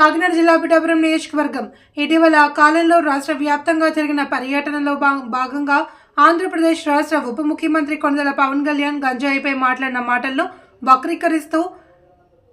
కాకినాడ జిల్లా పిఠాపురం నియోజకవర్గం. ఇటీవల కాలంలో రాష్ట్ర వ్యాప్తంగా జరిగిన పర్యటనలో భా- భాగంగా ఆంధ్రప్రదేశ్ రాష్ట్ర ఉప ముఖ్యమంత్రి కొనదల పవన్ కళ్యాణ్ గంజాయిపై మాట్లాడిన మాటలను వక్రీకరిస్తూ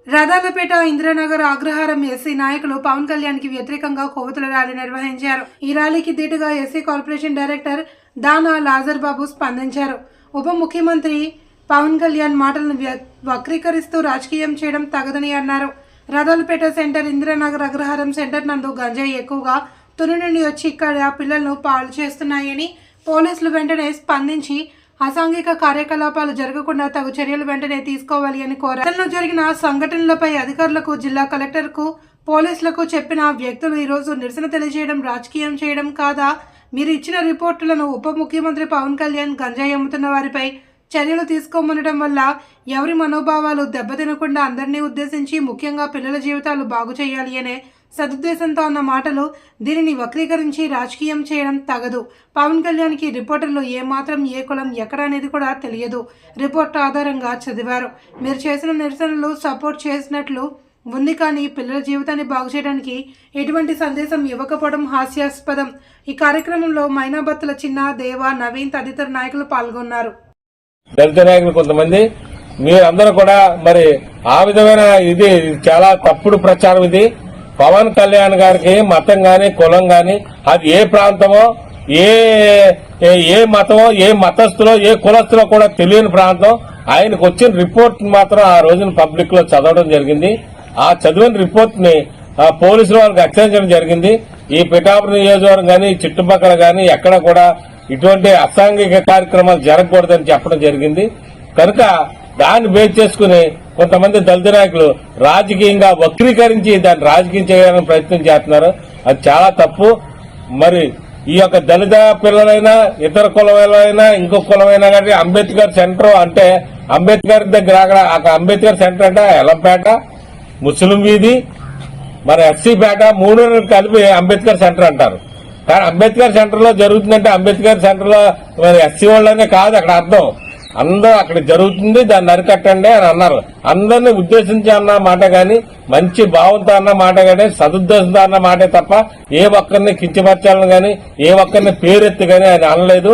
రథాలపేట ఇందిరానగర్ అగ్రహారం ఎస్సీ నాయకులు పవన్ కళ్యాణ్కి వ్యతిరేకంగా కోవతుల ర్యాలీ నిర్వహించారు. ఈ ర్యాలీకి ధీటుగా ఎస్సీ కార్పొరేషన్ డైరెక్టర్ దానా లాజర్ బాబు స్పందించారు. ఉప ముఖ్యమంత్రి పవన్ కళ్యాణ్ మాటలను వక్రీకరిస్తూ రాజకీయం చేయడం తగదని అన్నారు. రథాలపేట సెంటర్ ఇందిరానగర్ అగ్రహారం సెంటర్ నందు గంజాయి ఎక్కువగా తుని నుండి వచ్చి ఇక్కడ పిల్లలను పాలు చేస్తున్నాయని పోలీసులు వెంటనే స్పందించి అసాంఘిక కార్యకలాపాలు జరగకుండా తగు చర్యలు వెంటనే తీసుకోవాలి అని కోరారు. జరిగిన సంఘటనలపై అధికారులకు జిల్లా కలెక్టర్కు పోలీసులకు చెప్పిన వ్యక్తులు ఈరోజు నిరసన తెలియజేయడం రాజకీయం చేయడం కాదా? మీరు ఇచ్చిన రిపోర్టులను ఉప ముఖ్యమంత్రి పవన్ కళ్యాణ్ గంజాయి అమ్ముతున్న వారిపై చర్యలు తీసుకోమనడం వల్ల ఎవరి మనోభావాలు దెబ్బతినకుండా అందరినీ ఉద్దేశించి ముఖ్యంగా పిల్లల జీవితాలు బాగు చేయాలి అనే సదుద్దేశంతో అన్న మాటలు దీనిని వక్రీకరించి రాజకీయం చేయడం తగదు. పవన్ కళ్యాణ్కి రిపోర్టర్లు ఏమాత్రం ఏ కులం ఎక్కడ అనేది కూడా తెలియదు. రిపోర్ట్ ఆధారంగా చదివారు. మీరు చేసిన నిరసనలు సపోర్ట్ చేసినట్లు ఉంది కానీ పిల్లల జీవితాన్ని బాగు చేయడానికి ఎటువంటి సందేశం ఇవ్వకపోవడం హాస్యాస్పదం. ఈ కార్యక్రమంలో మైనాబత్తుల చిన్న దేవ నవీన్ తదితర నాయకులు పాల్గొన్నారు. దళిత నాయకులు కొంతమంది మీరందరూ కూడా మరి ఆ విధమైన ఇది చాలా తప్పుడు ప్రచారం ఇది. పవన్ కళ్యాణ్ గారికి మతం గాని కులం గాని అది ఏ ప్రాంతమో ఏ ఏ- మతమో ఏ మతస్థులో ఏ కులస్థులో కూడా తెలియని ప్రాంతం. ఆయనకు వచ్చిన రిపోర్ట్ మాత్రం ఆ రోజున పబ్లిక్లో చదవడం జరిగింది. ఆ చదివిన రిపోర్ట్ని పోలీసులు వాళ్ళకి హెచ్చరించడం జరిగింది. ఈ పిఠాపురం నియోజకవర్గం కానీ చుట్టుపక్కల కానీ ఎక్కడ కూడా ఇటువంటి అసాంఘిక కార్యక్రమాలు జరగకూడదని చెప్పడం జరిగింది. కనుక దాన్ని బేస్ చేసుకుని కొంతమంది దళిత నాయకులు రాజకీయంగా వక్రీకరించి దాన్ని రాజకీయం చేయడానికి ప్రయత్నం చేస్తున్నారు. అది చాలా తప్పు. మరి ఈ యొక్క దళిత పిల్లలైనా ఇతర కులమైనా ఇంకో కులమైనా కానీ అంబేద్కర్ సెంటర్ అంటే అంబేద్కర్ దగ్గర అక్కడ అంబేద్కర్ సెంటర్ అంటే ఎలంపేట ముస్లిం వీధి మరి ఎస్సీ పేట మూడు కలిపి అంబేద్కర్ సెంటర్ అంటారు. కానీ అంబేద్కర్ సెంటర్లో జరుగుతుందంటే అంబేద్కర్ సెంటర్లో మరి ఎస్సీ వాళ్ళనే కాదు అక్కడ అర్థం. అందరూ అక్కడ జరుగుతుంది దాన్ని అరికట్టండి అని అన్నారు. అందరిని ఉద్దేశించి అన్న మాట గాని మంచి భావంతో అన్న మాట గాని సదుద్దేశంతో అన్న మాటే తప్ప ఏ ఒక్కరిని కించపరచాలని గాని ఏ ఒక్కరిని పేరెత్తి గాని ఆయన అనలేదు.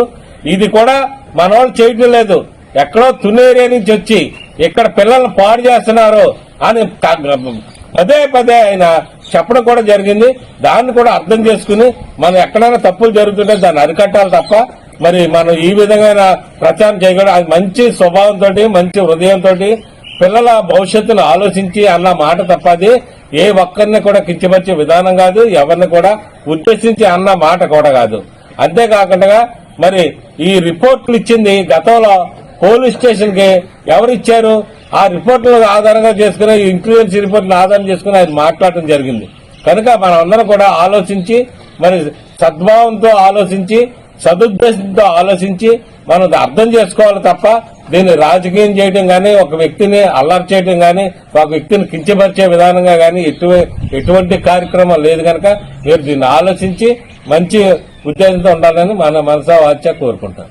ఇది కూడా మన వాళ్ళు చేయటం లేదు. ఎక్కడో తునేరియా నుంచి వచ్చి ఇక్కడ పిల్లల్ని పాడు చేస్తున్నారు అని పదే పదే ఆయన చెప్పడం కూడా జరిగింది. దాన్ని కూడా అర్థం చేసుకుని మనం ఎక్కడైనా తప్పులు జరుగుతుంటే దాన్ని అరికట్టాలి తప్ప మరి మనం ఈ విధమైన ప్రచారం చేయకూడదు అది మంచి స్వభావంతో మంచి హృదయంతో పిల్లల భవిష్యత్తును ఆలోచించి అన్న మాట తప్ప అది ఏ ఒక్కరిని కూడా కించపరిచే విధానం కాదు ఎవరిని కూడా ఉద్దేశించి అన్న మాట కూడా కాదు. అంతేకాకుండా మరి ఈ రిపోర్ట్లు ఇచ్చింది గతంలో పోలీస్ స్టేషన్కి ఆ రిపోర్టుల ఆధారంగా చేసుకుని ఇన్ఫ్లుయెన్స్ రిపోర్టుల ఆధారం చేసుకుని ఆయన మాట్లాడటం జరిగింది. కనుక మనం అందరం కూడా ఆలోచించి మరి సద్భావంతో ఆలోచించి సదుద్దేశంతో ఆలోచించి మనం అర్థం చేసుకోవాలి తప్ప దీన్ని రాజకీయం చేయడం గానీ ఒక వ్యక్తిని అల్లరి చేయడం గానీ ఒక వ్యక్తిని కించపరిచే విధానంగా గానీ ఎటు- ఎటువంటి కార్యక్రమం లేదు కనుక మీరు దీన్ని ఆలోచించి మంచి ఉద్దేశంతో ఉండాలని మన మనసా వాచ్య కోరుకుంటాం.